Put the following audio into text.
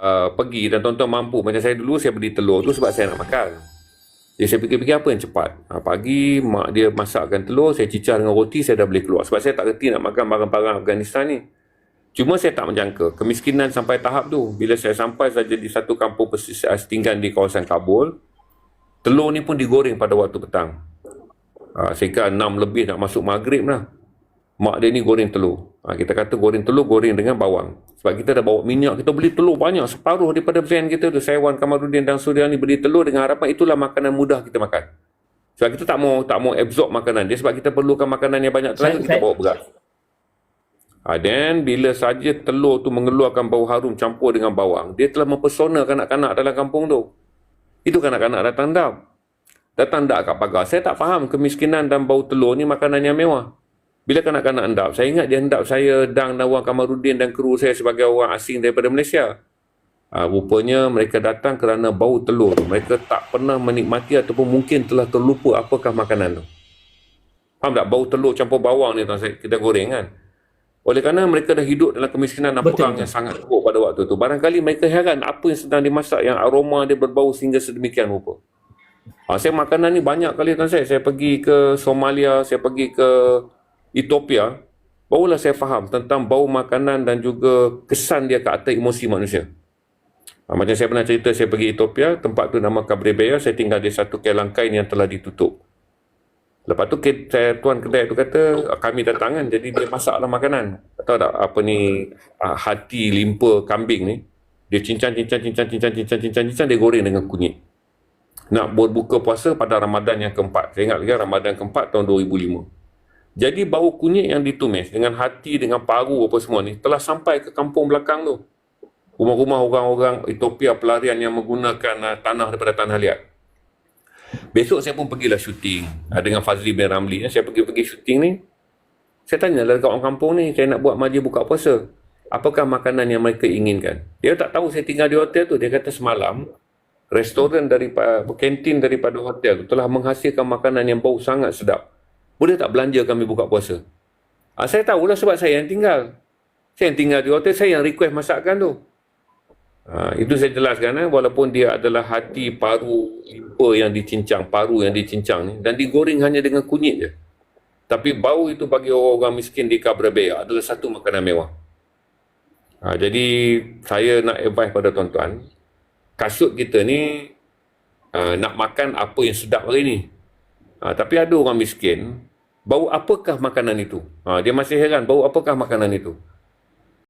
uh, pergi dan tuan-tuan mampu macam saya dulu saya beli telur tu sebab saya nak makan. Jadi saya fikir-fikir apa yang cepat. Ha, pagi mak dia masakkan telur, saya cicah dengan roti, saya dah boleh keluar. Sebab saya tak reti nak makan barang-barang Afghanistan ni. Cuma saya tak menjangka kemiskinan sampai tahap tu. Bila saya sampai saja di satu kampung pesisir tinggal di kawasan Kabul, telur ni pun digoreng pada waktu petang. Ha, sehingga enam lebih nak masuk maghrib lah. Mak dia ni goreng telur. Ha, kita kata goreng telur, goreng dengan bawang. Sebab kita dah bawa minyak, kita beli telur banyak. Separuh daripada van kita tu. Saya Wan Kamarudin dan Suryani beli telur dengan harapan itulah makanan mudah kita makan. Sebab kita tak mau tak mau absorb makanan dia. Sebab kita perlukan makanan yang banyak tenaga, kita bawa beras. Ha, then bila saja telur tu mengeluarkan bau harum campur dengan bawang, dia telah mempesona kanak-kanak dalam kampung tu. Itu kanak-kanak datang dap. Datang dak kat pagar. Saya tak faham kemiskinan dan bau telur ni makanan yang mewah. Bila kanak-kanak hendap, saya ingat dia hendap saya Dang dan Wan Kamarudin dan kru saya sebagai orang asing daripada Malaysia. Ha, rupanya mereka datang kerana bau telur tu. Mereka tak pernah menikmati ataupun mungkin telah terlupa apakah makanan tu. Faham tak? Bau telur campur bawang ni tuan saya, kita goreng kan. Oleh kerana mereka dah hidup dalam kemiskinan dan perang yang sangat teruk pada waktu tu. Barangkali mereka heran apa yang sedang dimasak yang aroma dia berbau sehingga sedemikian rupa. Ha, saya makanan ni banyak kali tuan saya. Saya pergi ke Somalia, saya pergi ke Ethiopia, barulah saya faham tentang bau makanan dan juga kesan dia ke atas emosi manusia. Ha, macam saya pernah cerita, saya pergi Ethiopia, tempat tu nama Kabrebeya, saya tinggal di satu kelang kain yang telah ditutup. Lepas tu saya tuan kedai tu kata kami datang kan jadi dia masaklah makanan. Tahu tak apa ni ah, hati limpa kambing ni dia cincang cincang cincang cincang cincang cincang cincang dia goreng dengan kunyit. Nak berbuka puasa pada Ramadan yang keempat. Saya ingat lagi Ramadan keempat tahun 2005. Jadi bau kunyit yang ditumis dengan hati, dengan paru apa semua ni telah sampai ke kampung belakang tu. Rumah-rumah orang-orang Ethiopia pelarian yang menggunakan uh, tanah daripada tanah liat. Besok saya pun pergilah syuting uh, dengan Fazli bin Ramli. Uh, saya pergi-pergi syuting ni. Saya tanya lah orang kampung ni, saya nak buat majlis buka puasa. Apakah makanan yang mereka inginkan? Dia tak tahu saya tinggal di hotel tu. Dia kata semalam, restoran daripada, kantin daripada hotel tu telah menghasilkan makanan yang bau sangat sedap. Boleh tak belanja kami buka puasa? Ha, saya tahulah sebab saya yang tinggal. Saya yang tinggal di hotel, saya yang request masakan tu. Ha, itu saya jelaskan, eh, walaupun dia adalah hati paru limpa yang dicincang, paru yang dicincang ni, dan digoreng hanya dengan kunyit je. Tapi bau itu bagi orang-orang miskin di Cabrabea adalah satu makanan mewah. Ha, jadi saya nak advice pada tuan-tuan, kasut kita ni uh, nak makan apa yang sedap hari ni. Ha, tapi ada orang miskin, bau apakah makanan itu? Ha, dia masih heran, bau apakah makanan itu?